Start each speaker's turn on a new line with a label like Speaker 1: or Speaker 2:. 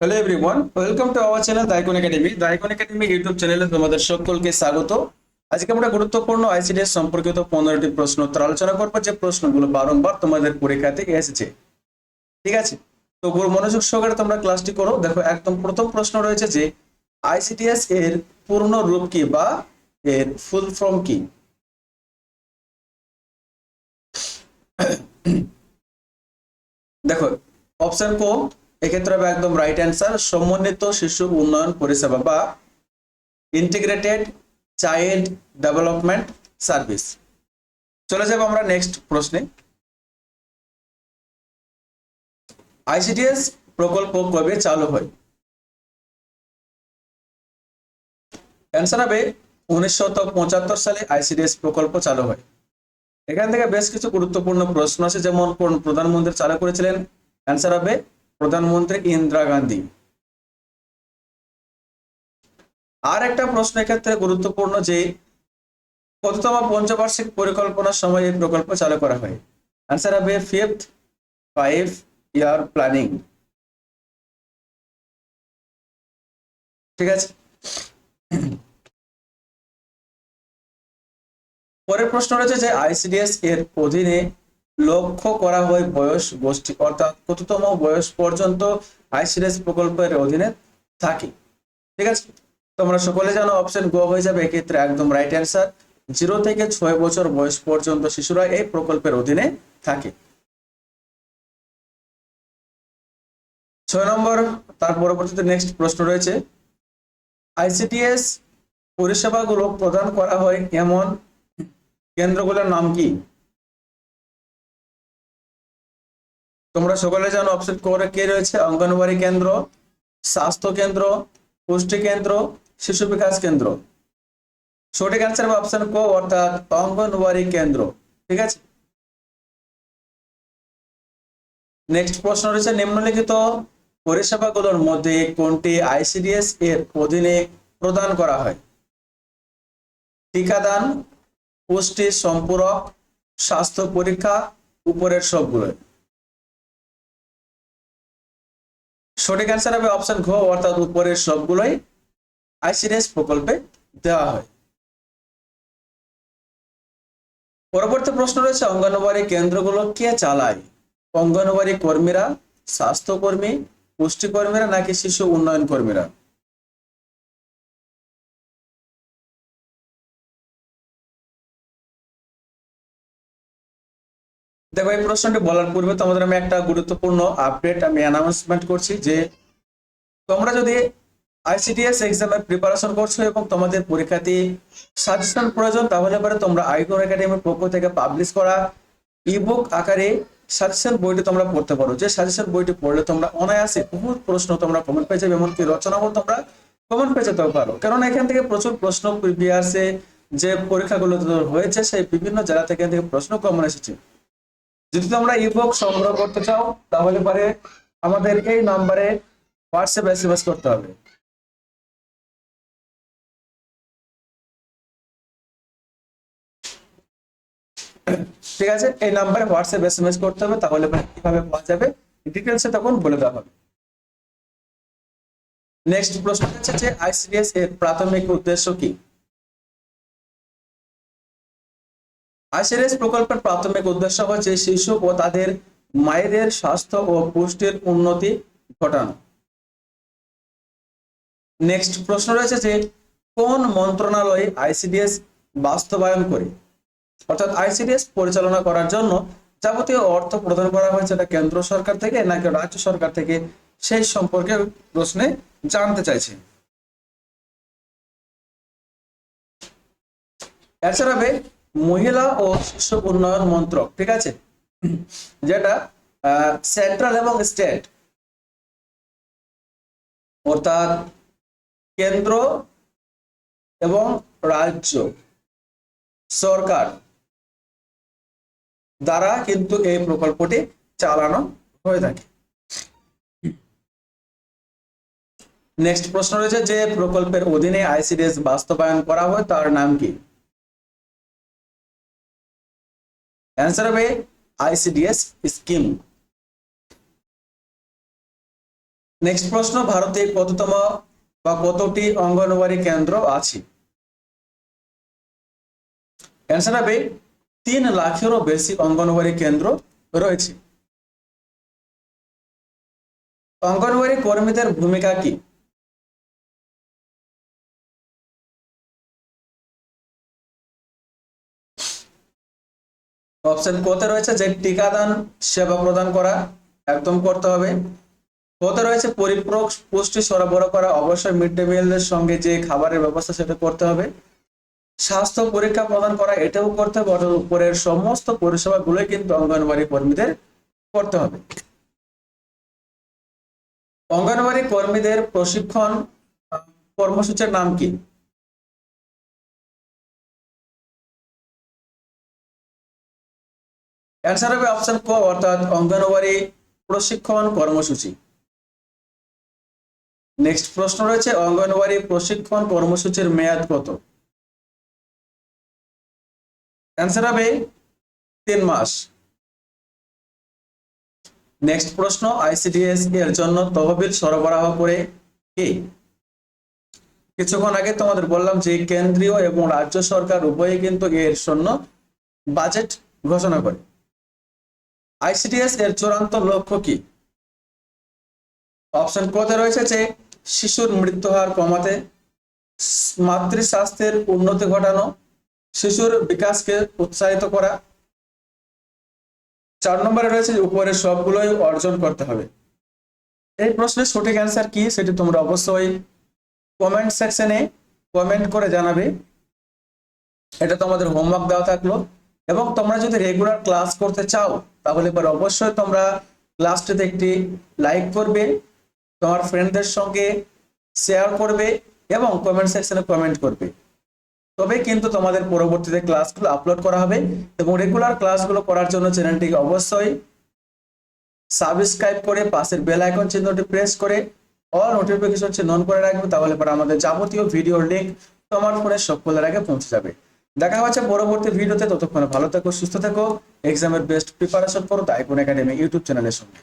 Speaker 1: Hello everyone welcome to our channel Daikon academy Daikon academy YouTube চ্যানেলে তোমাদের সকলকে স্বাগত। আজকে আমরা গুরুত্বপূর্ণ আইসিডিএস সম্পর্কিত পনেরোটি প্রশ্ন উত্তর আলোচনা করব। যে প্রশ্নগুলো বারংবার তোমাদের পরীক্ষাতে এসেছে। ঠিক আছে? তো মনোযোগ সহকারে তোমরা ক্লাসটি করো। দেখো, একদম প্রথম প্রশ্ন রয়েছে যে আইসিডিএস এর পূর্ণ রূপ কি বা এর ফুল ফর্ম কি? দেখো অপশন কো এক্ষেত্রে হবে একদম রাইট অ্যান্সার সমন্বিত শিশু উন্নয়ন পরিষেবা বা ইন্টিগ্রেটেড চাইল্ড ডেভেলপমেন্ট সার্ভিস চলে যাব আমরা নেক্সট প্রশ্নে। আইসিডিএস প্রকল্প কবে চালু হয়? অ্যান্সার হবে উনিশশো পঁচাত্তর সালে আইসিডিএস প্রকল্প চালু হয়। এখান থেকে বেশ কিছু গুরুত্বপূর্ণ প্রশ্ন আছে, যেমন কোন প্রধানমন্ত্রী চালু করেছিলেন? অ্যান্সার হবে প্রধানমন্ত্রী ইন্দিরা গান্ধী। আর একটা প্রশ্ন এক্ষেত্রে গুরুত্বপূর্ণ যে, কততম পঞ্চবার্ষিক পরিকল্পনার সময় এই প্রকল্প চালু করা হয়? অ্যান্সার হবে ফিফথ ফাইভ ইয়ার প্ল্যানিং ঠিক আছে? পরের প্রশ্ন রয়েছে যে আইসিডিএস এর অধীনে লক্ষ্য করা হয় বয়স গোষ্ঠী, অর্থাৎ কততম বয়স পর্যন্ত আইসিডিএস প্রকল্পের অধীনে থাকে। ঠিক আছে? তোমরা সকলে জানো অপশন গো হয়ে যাবে এক্ষেত্রে একদম রাইট অ্যান্সার জিরো থেকে ছয় বছর বয়স পর্যন্ত শিশুরা এই প্রকল্পের অধীনে থাকে। ছয় নম্বর, তার পরবর্তীতে নেক্সট প্রশ্ন রয়েছে। আইসিটিএস পরিষেবাগুলো প্রদান করা হয় এমন কেন্দ্রগুলোর নাম কি? তোমরা সকলে জানো অপশন করে কে রয়েছে? অঙ্গনবাড়ি কেন্দ্র, স্বাস্থ্য কেন্দ্র, পুষ্টি কেন্দ্র, শিশু বিকাশ কেন্দ্র। সঠিক অ্যান্সার হবে অপশন কো অর্থাৎ অঙ্গনবাড়ি কেন্দ্র, ঠিক আছে? নেক্সট প্রশ্ন রয়েছে, নিম্নলিখিত পরিষেবাগুলোর মধ্যে কোনটি আইসিডিএস এর অধীনে প্রদান করা হয়? টিকাদান, পুষ্টি সম্পূরক, স্বাস্থ্য পরীক্ষা, উপরের সবগুলো সঠিক অ্যান্সার হবে অপশন ঘ, অর্থাৎ উপরের সবগুলোই আইসিডিএস প্রকল্পে দেওয়া হয়। পরবর্তী প্রশ্ন রয়েছে অঙ্গনবাড়ি কেন্দ্রগুলো কে চালায়? অঙ্গনবাড়ি কর্মীরা, স্বাস্থ্যকর্মী, পুষ্টিকর্মীরা নাকি শিশু উন্নয়ন কর্মীরা? দেখো, এই প্রশ্নটি বলার পূর্বে তোমাদের আমি একটা গুরুত্বপূর্ণ আপডেট আমি অ্যানাউন্সমেন্ট করছি যে তোমরা যদি আইসিডিএস এক্সামের প্রিপারেশন করছ এবং তোমাদের পরীক্ষাতে সাজেশন প্রয়োজন, তাহলে পরে তোমরা আইকন একাডেমির পক্ষ থেকে পাবলিশ করা ইবুক আকারে সাজেশন বইটি তোমরা পড়তে পারো। যে সাজেশন বইটি পড়লে তোমরা অনায়াসে বহু প্রশ্ন তোমরা কমেন্ট পেয়ে যাবে, এমনকি রচনাও তোমরা কমেন্ট পেয়ে যেতেও পারো। কারণ এখান থেকে প্রচুর প্রশ্ন প্রিভিয়াসে যে পরীক্ষাগুলো হয়েছে, সেই বিভিন্ন জেলা থেকে প্রশ্ন কমন এসেছে। যদি তোমরা ইবুক সংগ্রহ করতে চাও, তাহলে পরে আমাদের এই নাম্বারে হোয়াটসঅ্যাপ এসএমএস করতে হবে। ঠিক আছে? এই নাম্বারে হোয়াটসঅ্যাপ এসএমএস করতে হবে, তাহলে কীভাবে পাওয়া যাবে ডিটেলসে তখন বলে দেওয়া হবে। নেক্সট প্রশ্ন হচ্ছে যে আইসিডিএস এর প্রাথমিক উদ্দেশ্য কি? আইসিডিএস প্রকল্পের প্রাথমিক উদ্দেশ্য হচ্ছে শিশু ও তাদের মায়েদের স্বাস্থ্য ও পুষ্টির উন্নতি ঘটানো। নেক্সট প্রশ্ন রয়েছে যে, কোন মন্ত্রণালয় আইসিডিএস বাস্তবায়ন করে? অর্থাৎ আইসিডিএস পরিচালনা করার জন্য যাবতীয় অর্থ প্রদান করা হয়েছে এটা কেন্দ্র সরকার থেকে নাকি রাজ্য সরকার থেকে? সেই সম্পর্কে প্রশ্নে জানতে চাইছে। হবে মহিলা ও শিশু উন্নয়ন মন্ত্রক, ঠিক আছে? যেটা সেন্ট্রাল এবং স্টেট অর্থাৎ কেন্দ্র এবং রাজ্য, সরকার দ্বারা কিন্তু এই প্রকল্পটি চালানো হয়ে থাকে। নেক্সট প্রশ্ন রয়েছে, যে প্রকল্পের অধীনে আইসিডিএস বাস্তবায়ন করা হয়, তার নাম কি? অ্যান্সার হবে আইসিডিএস স্কিম নেক্সট প্রশ্ন, ভারতে কততম বা কতটি অঙ্গনওয়াড়ি কেন্দ্র আছে? অ্যান্সার হবে, তিন লাখেরও বেশি অঙ্গনওয়াড়ি কেন্দ্র রয়েছে। অঙ্গনওয়াড়ি কর্মীদের ভূমিকা কি? অপশন কোতে রয়েছে যে টিকাদান সেবা প্রদান করা একদম করতে হবে। কোতে রয়েছে পরিপূরক পুষ্টি সরবরাহ করা। অবশ্যই মিড ডে মিলের সঙ্গে যে খাবারের ব্যবস্থা সেটা করতে হবে। স্বাস্থ্য পরীক্ষা প্রদান করা, এটাও করতে হবে। ওটার উপরের সমস্ত পরিষেবাগুলোই কিন্তু অঙ্গনওয়াড়ি কর্মীদের করতে হবে। অঙ্গনওয়াড়ি কর্মীদের প্রশিক্ষণ কর্মসূচির নাম কি? অ্যান্সার হবে অপশন ক অর্থাৎ অঙ্গনওয়াড়ি প্রশিক্ষণ কর্মসূচি। নেক্সট প্রশ্ন রয়েছে, অঙ্গনওয়াড়ি প্রশিক্ষণ কর্মসূচির মেয়াদ কত? অ্যান্সার হবে তিন মাস। নেক্সট প্রশ্ন, আইসিডিএস এর জন্য তহবিল সরবরাহ করে কে? কিছুক্ষণ আগে তোমাদের বললাম যে কেন্দ্রীয় এবং রাজ্য সরকার উভয়ই কিন্তু এর জন্য বাজেট ঘোষণা করে। আইসিডিএস এর চূড়ান্ত লক্ষ্য কি? অপশন কোতে রয়েছে? যে শিশুর মৃত্যু হার কমাতে মাতৃ স্বাস্থ্যের উন্নতি ঘটানো, শিশুর বিকাশকে উৎসাহিত করা। চার নম্বরে রয়েছে যে উপরের সবগুলোই অর্জন করতে হবে। এই প্রশ্নের সঠিক অ্যান্সার কি সেটি তোমরা অবশ্যই কমেন্ট সেকশনে কমেন্ট করে জানাবে। এটা তোমাদের হোমওয়ার্ক দেওয়া থাকল। এবং তোমরা যদি রেগুলার ক্লাস করতে চাও, তাহলে এবার অবশ্যই তোমরা ক্লাসটিতে একটি লাইক করবে, তোমার ফ্রেন্ডদের সঙ্গে শেয়ার করবে এবং কমেন্ট সেকশনে কমেন্ট করবে। তবে কিন্তু তোমাদের পরবর্তীতে ক্লাসগুলো আপলোড করা হবে এবং রেগুলার ক্লাসগুলো করার জন্য চ্যানেলটিকে অবশ্যই সাবস্ক্রাইব করে পাশের বেল আইকন চিহ্নটি প্রেস করে অল নোটিফিকেশন চিহ্ন অন করে রাখবে, তাহলে পরে আমাদের যাবতীয় ভিডিওর লিঙ্ক তোমার ফোনে সকলের আগে পৌঁছে যাবে। দেখা হচ্ছে পরবর্তী ভিডিওতে। ততক্ষণে ভালো থাকো, সুস্থ থাকো। এক্সামের বেস্ট প্রিপারেশন করো দায়গুন একাডেমি ইউটিউব চ্যানেলের সঙ্গে।